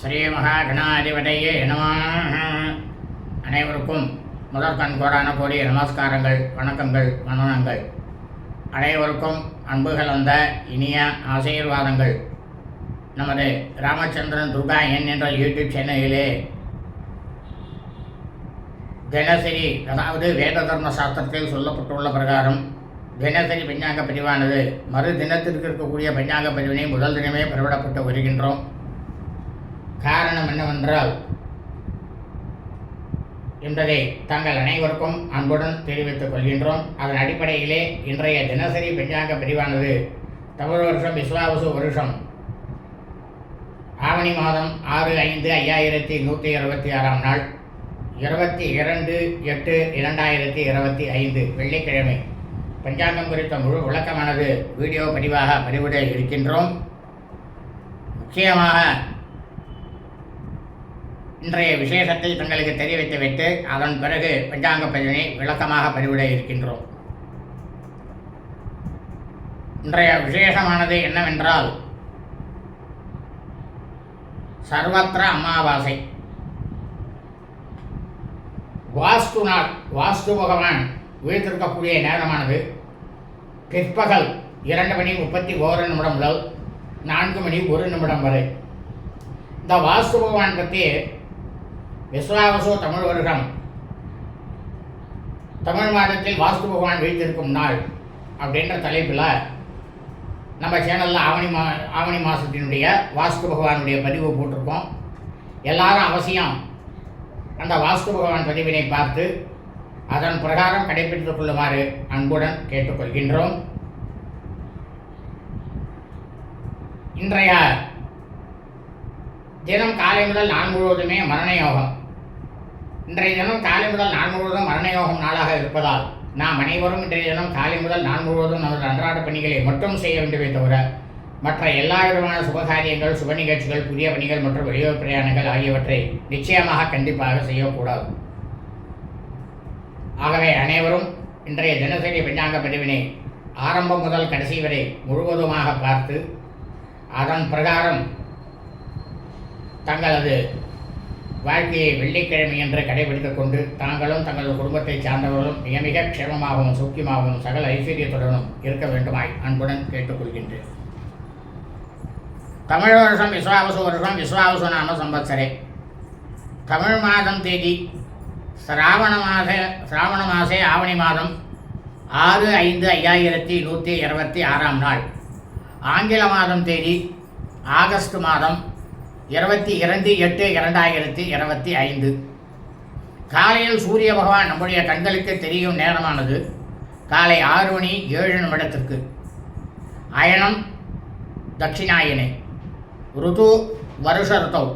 ஸ்ரீ மகாகணாதிபதியே நம அனைவருக்கும் முதற்கண் கோடான கோடி நமஸ்காரங்கள் வணக்கங்கள் வணனங்கள் அனைவருக்கும் அன்புகள் வந்த இனிய ஆசீர்வாதங்கள். நமது ராமச்சந்திரன் துர்கா என் என்ற யூடியூப் சேனலிலே தினசரி அதாவது வேத தர்ம சாஸ்திரத்தில் சொல்லப்பட்டுள்ள பிரகாரம் தினசரி பஞ்சாங்க பிரிவானது மறு தினத்திற்கு இருக்கக்கூடிய பஞ்சாங்க பிரிவினை முதல் தினமே பெறவிடப்பட்டு வருகின்றோம். காரணம் என்னவென்றால் என்பதை தங்கள் அனைவருக்கும் அன்புடன் தெரிவித்துக் கொள்கின்றோம். அதன் அடிப்படையிலே இன்றைய தினசரி பஞ்சாங்க பிரிவானது தமிழ் வருஷம் விஸ்வாவசு வருஷம். ஆவணி மாதம் ஆறு ஐந்து ஐயாயிரத்தி நூற்றி இருபத்தி ஆறாம் நாள். இருபத்தி இரண்டு எட்டு இரண்டாயிரத்தி இருபத்தி ஐந்து வெள்ளிக்கிழமை. பஞ்சாங்கம் குறித்த முழு விளக்கமானது வீடியோ பதிவாக பதிவிட இருக்கின்றோம். முக்கியமாக இன்றைய விசேஷத்தை தங்களுக்கு தெரிவித்துவிட்டு அதன் பிறகு பஞ்சாங்க பதிவினை விளக்கமாக பதிவிட இருக்கின்றோம். இன்றைய விசேஷமானது என்னவென்றால் சர்வத்திர அமாவாசை. வாஸ்து நாள் வாஸ்து பகவான் வீழ்த்திருக்கக்கூடிய நேரமானது பிற்பகல் இரண்டு மணி முப்பத்தி ஓரு நிமிடம் முதல் நான்கு மணி ஒரு நிமிடம் வரை. இந்த வாஸ்து பகவான் பற்றி விஸ்வாவசோ தமிழ் வருடம் தமிழ் மாதத்தில் வாஸ்து பகவான் வைத்திருக்கும் நாள் அப்படின்ற தலைப்பில் நம்ம சேனலில் ஆவணி மா ஆவணி மாதத்தினுடைய வாஸ்து பகவானுடைய பதிவு போட்டிருக்கோம். எல்லாரும் அவசியம் அந்த வாஸ்து பகவான் பதிவினை பார்த்து அதன் பிரகாரம் கடைபிடித்துக் கொள்ளுமாறு அன்புடன் கேட்டுக்கொள்கின்றோம். இன்றைய தினம் காலை முதல் நான் முழுவதுமே மரண யோகம். இன்றைய தினம் காலை முதல் நாள் முழுவதும் மரணயோகம் நாளாக இருப்பதால் நாம் அனைவரும் இன்றைய தினம் காலை முதல் நாள் முழுவதும் நமது அன்றாட பணிகளை மட்டும் செய்ய வேண்டுமே தவிர மற்ற எல்லா விதமான சுபகாரியங்கள் சுப நிகழ்ச்சிகள் புதிய பணிகள் மற்றும் வெளியூர் பிரயாணங்கள் ஆகியவற்றை நிச்சயமாக கண்டிப்பாக செய்யக்கூடாது. ஆகவே அனைவரும் இன்றைய தினசரி பஞ்சாங்க பதிவினை ஆரம்பம் முதல் கடைசி வரை முழுவதுமாக பார்த்து அதன் பிரகாரம் தங்களது வாழ்க்கையை வெள்ளிக்கிழமை என்று கடைபிடித்துக் கொண்டு தாங்களும் தங்களது குடும்பத்தை சார்ந்தவர்களும் மிக மிக க்ஷேமமாகவும் சௌக்கியமாகவும் சகல ஐஸ்வர்யத்துடனும் இருக்க வேண்டுமாய் அன்புடன் கேட்டுக்கொள்கின்றேன். தமிழ் வருஷம் விஸ்வாவசு வருஷம் விஸ்வாவசு நாம சம்பத்சரே. தமிழ் மாதம் தேதி சிராவண மாத சிராவண மாசே ஆவணி மாதம் ஆறு ஐந்து ஐயாயிரத்தி நூற்றி இருபத்தி ஆறாம் நாள். ஆங்கில மாதம் தேதி ஆகஸ்ட் மாதம் இருபத்தி இரண்டு எட்டு இரண்டாயிரத்தி இருபத்தி ஐந்து. காலையில் சூரிய பகவான் நம்முடைய கண்களுக்கு தெரியும் நேரமானது காலை ஆறு மணி ஏழு நிமிடத்திற்கு. அயனம் தட்சிணாயனே ருது வருஷ ருத்தௌ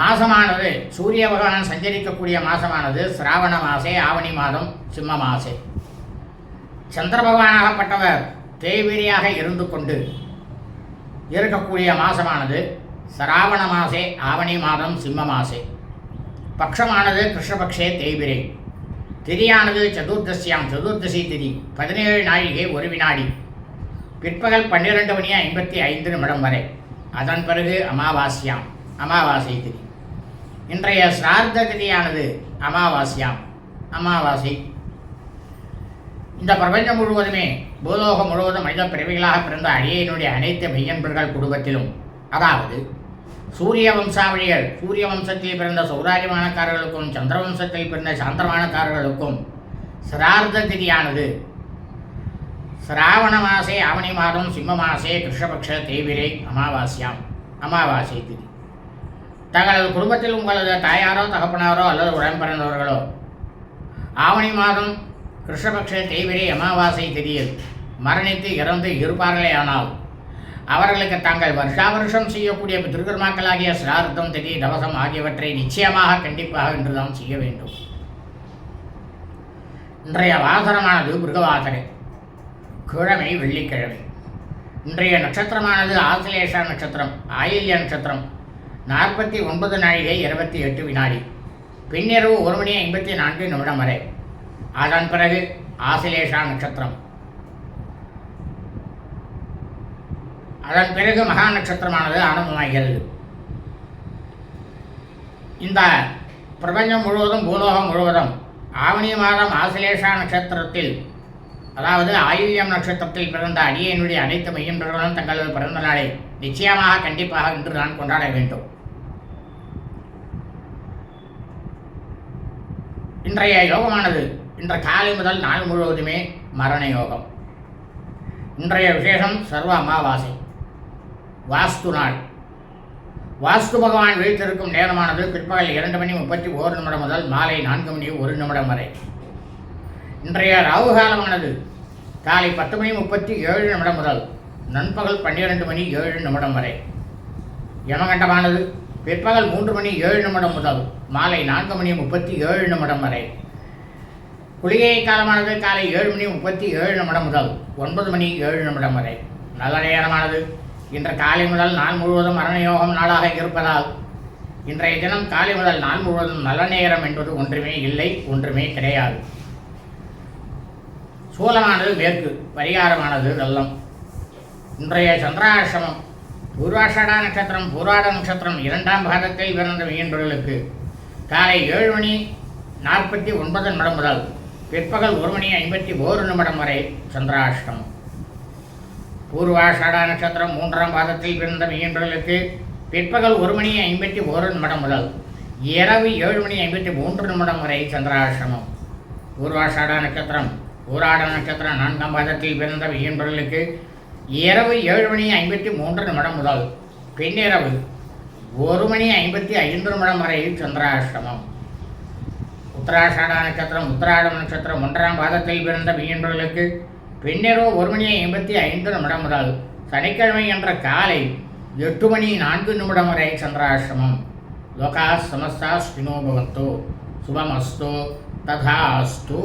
மாசமானது சூரிய பகவான் சஞ்சரிக்கக்கூடிய மாசமானது சிராவண மாசே ஆவணி மாதம் சிம்ம மாசே. சந்திர பகவானாகப்பட்டவர் தேய்விரியாக இருந்து கொண்டு இருக்கக்கூடிய மாசமானது சிராவண மாசே ஆவணி மாதம் சிம்ம மாசே. பக்ஷமானது கிருஷ்ணபக்ஷே தேய்பிரை. திரியானது சதுர்தசியாம் சதுர்தசி திரி பதினேழு நாழிகை ஒரு வினாடி. பிற்பகல் பன்னிரெண்டு மணி ஐம்பத்தி ஐந்து நிமிடம் வரை. அதன் பிறகு அமாவாசியாம் அமாவாசை திதி. இன்றைய சிரார்த்த திதியானது அமாவாசியாம் அமாவாசை. இந்த பிரபஞ்சம் முழுவதுமே பூலோகம் முழுவதும் மனித பிறவிகளாக பிறந்த அடியனுடைய அனைத்து மெய்யன்பர்கள் குடும்பத்திலும் அதாவது சூரிய வம்சாவளிகள் சூரிய வம்சத்தில் பிறந்த சௌராஜமானக்காரர்களுக்கும் சந்திர வம்சத்தில் பிறந்த சாந்திரமானக்காரர்களுக்கும் சிரார்த்த திதியானது. சிராவண மாசே ஆவணி மாதம் சிம்ம மாசே கிருஷ்ணபக்ஷ தேவிரை அமாவாசியாம் அமாவாசை திதி. தங்களது குடும்பத்தில் உங்களது தாயாரோ தகப்பனாரோ அல்லது உடன் பிறந்தவர்களோ ஆவணி மாதம் கிருஷ்ணபக்ஷ தேவிரை அமாவாசை திதியில் மரணித்து இறந்து இருப்பார்களே ஆனால் அவர்களுக்கு தாங்கள் வருஷா வருஷம் செய்யக்கூடிய திருக்கர்மாக்களாகிய சிரார்த்தம் திதி தவசம் ஆகியவற்றை நிச்சயமாக கண்டிப்பாக இன்றுதான் செய்ய வேண்டும். இன்றைய வாசனமானது மிருகவாசனை கிழமை வெள்ளிக்கிழமை. இன்றைய நட்சத்திரமானது ஆசிலேஷா நட்சத்திரம் ஆயில்ய நட்சத்திரம். நாற்பத்தி ஒன்பது நாழிகை இருபத்தி எட்டு வினாடி. பின்னிரவு ஒரு மணி ஐம்பத்தி நான்கு நிமிடம் வரை. அதன் பிறகு ஆசிலேஷா நட்சத்திரம். அதன் பிறகு மகா நட்சத்திரமானது ஆரம்பமாகிறது. இந்த பிரபஞ்சம் முழுவதும் பூலோகம் முழுவதும் ஆவணி மாதம் ஆசிலேஷா நட்சத்திரத்தில் அதாவது ஆயுள்யம் நட்சத்திரத்தில் பிறந்த அடியனுடைய அனைத்து மையன்றர்களும் தங்களது பிறந்த நாளை நிச்சயமாக கண்டிப்பாக இன்று நான் கொண்டாட வேண்டும். இன்றைய யோகமானது இன்று காலை முதல் நாள் முழுவதுமே மரண யோகம். இன்றைய விசேஷம் சர்வ அமாவாசை. வாஸ்து நாள். வாஸ்து பகவான் வீழ்த்திருக்கும் நேரமானது பிற்பகல் இரண்டு மணி முப்பத்தி ஓரு நிமிடம் முதல் மாலை நான்கு மணி ஒரு நிமிடம் வரை. இன்றைய ராகு காலமானது காலை பத்து மணி முப்பத்தி ஏழு நிமிடம் முதல் நண்பகல் பன்னிரண்டு மணி ஏழு நிமிடம் வரை. யமகண்டமானது பிற்பகல் மூன்று மணி ஏழு நிமிடம் முதல் மாலை நான்கு மணி முப்பத்தி ஏழு நிமிடம் வரை. குளிகை காலமானது காலை ஏழு மணி முப்பத்தி ஏழு நிமிடம் முதல் ஒன்பது மணி ஏழு நிமிடம் வரை. நல்ல நேரமானது. இன்று காலை முதல் நாள் முழுவதும் மரணயோகம் நாளாக இருப்பதால் இன்றைய தினம் காலை முதல் நாள் முழுவதும் நல்ல நேரம் என்பது ஒன்றுமே இல்லை ஒன்றுமே கிடையாது. சூலமானது மேற்கு பரிகாரமானது வெள்ளம். இன்றைய சந்திராசிரமம் பூர்வாஷாடா நட்சத்திரம் பூராட நட்சத்திரம் இரண்டாம் பாகத்தில் பிறந்த மீன்பர்களுக்கு காலை ஏழு மணி நாற்பத்தி ஒன்பது நிமிடம் முதல் பிற்பகல் ஒரு மணி ஐம்பத்தி ஓரு நிமிடம் வரை சந்திராஷ்டமம். பூர்வாஷாடா நட்சத்திரம் மூன்றாம் பாதத்தில் பிறந்த மீன்பர்களுக்கு பிற்பகல் ஒரு மணி ஐம்பத்தி ஒரு நிமிடம் முதல் இரவு ஏழு மணி ஐம்பத்தி மூன்று நிமிடம் வரை சந்திராசிரமம். பூர்வாஷாடா நட்சத்திரம் ஊராட நட்சத்திரம் நான்காம் பாதத்தில் பிறந்த மீன்பர்களுக்கு இரவு ஏழு மணி ஐம்பத்தி மூன்று நிமிடம் முதல் பின்னிரவு ஒரு மணி ஐம்பத்தி ஐந்து நிமிடம் வரை சந்திராசிரமம். உத்தராஷாடா நட்சத்திரம் உத்தராடம் நட்சத்திரம் ஒன்றாம் பாதத்தில் பிறந்த மீன்பர்களுக்கு பின்னிரவு ஒரு மணி ஐம்பத்தி ஐந்து நிமிடம் முதல் சனிக்கிழமை என்ற காலை எட்டு மணி நான்கு நிமிடம் வரை சந்திராசிரமம். லோகா சமஸ்தா ஸ்பினோ பவந்தோ சுபமஸ்து. ததாஸ்து.